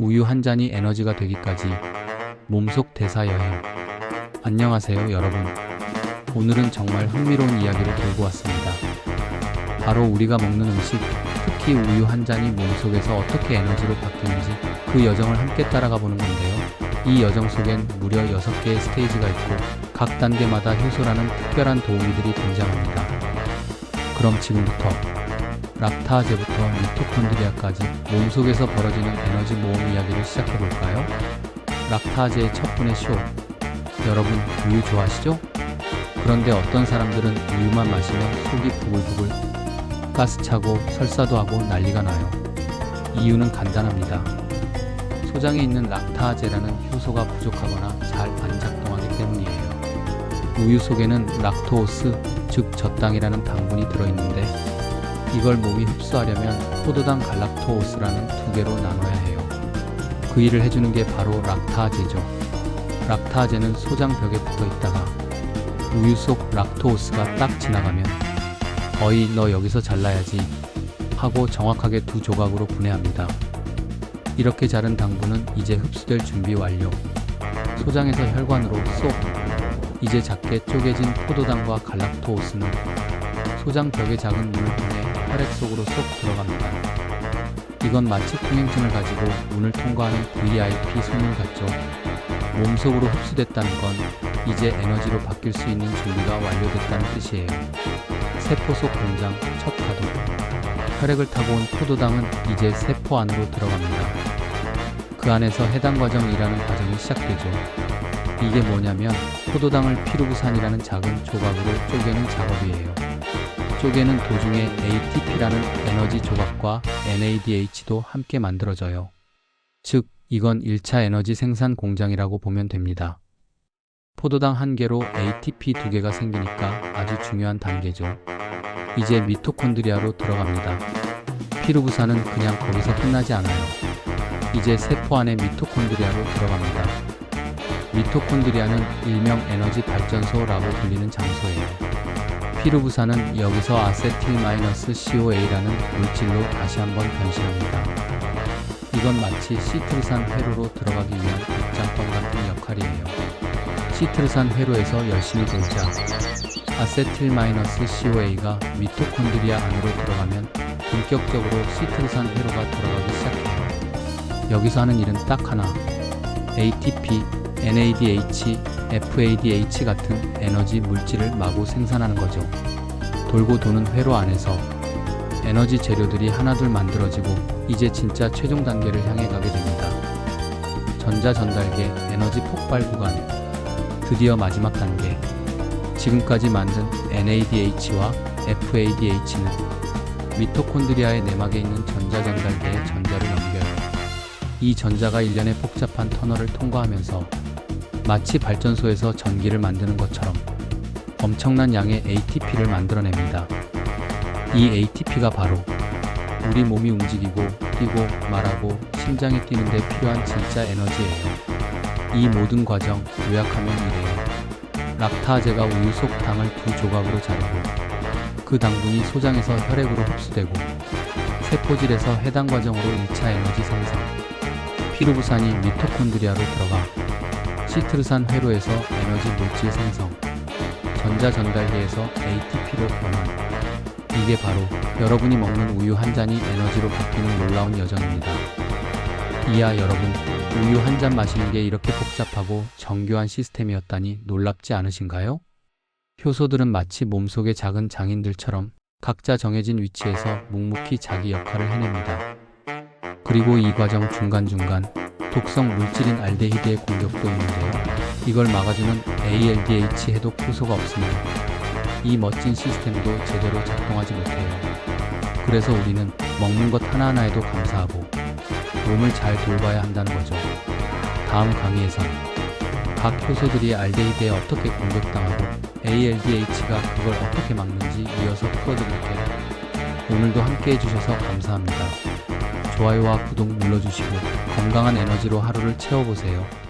우유 한 잔이 에너지가 되기까지 몸속 대사 여행. 안녕하세요, 여러분. 오늘은 정말 흥미로운 이야기를 들고 왔습니다. 바로 우리가 먹는 음식, 특히 우유 한 잔이 몸속에서 어떻게 에너지로 바뀌는지 그 여정을 함께 따라가 보는 건데요. 이 여정 속엔 무려 6개의 스테이지가 있고 각 단계마다 효소라는 특별한 도우미들이 등장합니다. 그럼 지금부터 락타제부터 미토콘드리아까지 몸속에서 벌어지는 에너지 모험 이야기를 시작해 볼까요? 락타제의 첫 분의 쇼. 여러분, 우유 좋아하시죠? 그런데 어떤 사람들은 우유만 마시면 속이 부글부글 가스 차고 설사도 하고 난리가 나요. 이유는 간단합니다. 소장에 있는 락타제라는 효소가 부족하거나 잘안 작동하기 때문이에요. 우유 속에는 락토오스, 즉 젖당이라는 당분이 들어있는데 이걸 몸이 흡수하려면 포도당 갈락토오스라는 두 개로 나눠야 해요. 그 일을 해주는 게 바로 락타제죠. 락타제는 소장 벽에 붙어 있다가 우유 속 락토오스가 딱 지나가면 어이 너 여기서 잘라야지 하고 정확하게 두 조각으로 분해합니다. 이렇게 자른 당분은 이제 흡수될 준비 완료. 소장에서 혈관으로 쏙 이제 작게 쪼개진 포도당과 갈락토오스는 소장 벽의 작은 문을 통해 혈액 속으로 쏙 들어갑니다. 이건 마치 통행증을 가지고 문을 통과하는 VIP 손님 같죠. 몸속으로 흡수됐다는 건 이제 에너지로 바뀔 수 있는 준비가 완료됐다는 뜻이에요. 세포 속 공장 첫 가동. 혈액을 타고 온 포도당은 이제 세포 안으로 들어갑니다. 그 안에서 해당 과정이라는 과정이 시작되죠. 이게 뭐냐면 포도당을 피루부산이라는 작은 조각으로 쪼개는 작업이에요. 쪼개는 도중에 ATP라는 에너지 조각과 NADH도 함께 만들어져요. 즉, 이건 1차 에너지 생산 공장이라고 보면 됩니다. 포도당 한 개로 ATP 두 개가 생기니까 아주 중요한 단계죠. 이제 미토콘드리아로 들어갑니다. 피루부산은 그냥 거기서 끝나지 않아요. 이제 세포 안에 미토콘드리아로 들어갑니다. 미토콘드리아는 일명 에너지 발전소라고 불리는 장소예요. 피루부산은 여기서 아세틸-CoA라는 물질로 다시 한번 변신합니다. 이건 마치 시트르산 회로로 들어가기 위한 입장권 같은 역할이에요. 시트르산 회로에서 열심히 돌자 아세틸-CoA가 미토콘드리아 안으로 들어가면 본격적으로 시트르산 회로가 돌아가기 시작해요. 여기서 하는 일은 딱 하나. ATP, NADH, FADH 같은 에너지 물질을 마구 생산하는 거죠. 돌고 도는 회로 안에서 에너지 재료들이 하나둘 만들어지고 이제 진짜 최종 단계를 향해 가게 됩니다. 전자 전달계 에너지 폭발 구간. 드디어 마지막 단계. 지금까지 만든 NADH와 FADH는 미토콘드리아의 내막에 있는 전자 전달계에 전자를 넘겨요. 이 전자가 일련의 복잡한 터널을 통과하면서 마치 발전소에서 전기를 만드는 것처럼 엄청난 양의 ATP를 만들어냅니다. 이 ATP가 바로 우리 몸이 움직이고 뛰고 말하고 심장이 뛰는데 필요한 진짜 에너지예요. 이 모든 과정 요약하면 이래요. 락타제가 우유 속 당을 두 조각으로 자르고 그 당분이 소장에서 혈액으로 흡수되고 세포질에서 해당 과정으로 1차 에너지 생성 피루부산이 미토콘드리아로 들어가 시트르산 회로에서 에너지 물질 생성 전자 전달기에서 ATP로 변환 이게 바로 여러분이 먹는 우유 한 잔이 에너지로 바뀌는 놀라운 여정입니다. 이야 여러분 우유 한 잔 마시는 게 이렇게 복잡하고 정교한 시스템이었다니 놀랍지 않으신가요? 효소들은 마치 몸속의 작은 장인들처럼 각자 정해진 위치에서 묵묵히 자기 역할을 해냅니다. 그리고 이 과정 중간중간 독성 물질인 알데히드의 공격도 있는데요. 이걸 막아주는 ALDH 해독 효소가 없으면 이 멋진 시스템도 제대로 작동하지 못해요. 그래서 우리는 먹는 것 하나하나에도 감사하고 몸을 잘 돌봐야 한다는 거죠. 다음 강의에선 각 효소들이 알데히드에 어떻게 공격당하고 ALDH가 그걸 어떻게 막는지 이어서 풀어드릴게요. 오늘도 함께 해주셔서 감사합니다. 좋아요와 구독 눌러주시고 건강한 에너지로 하루를 채워보세요.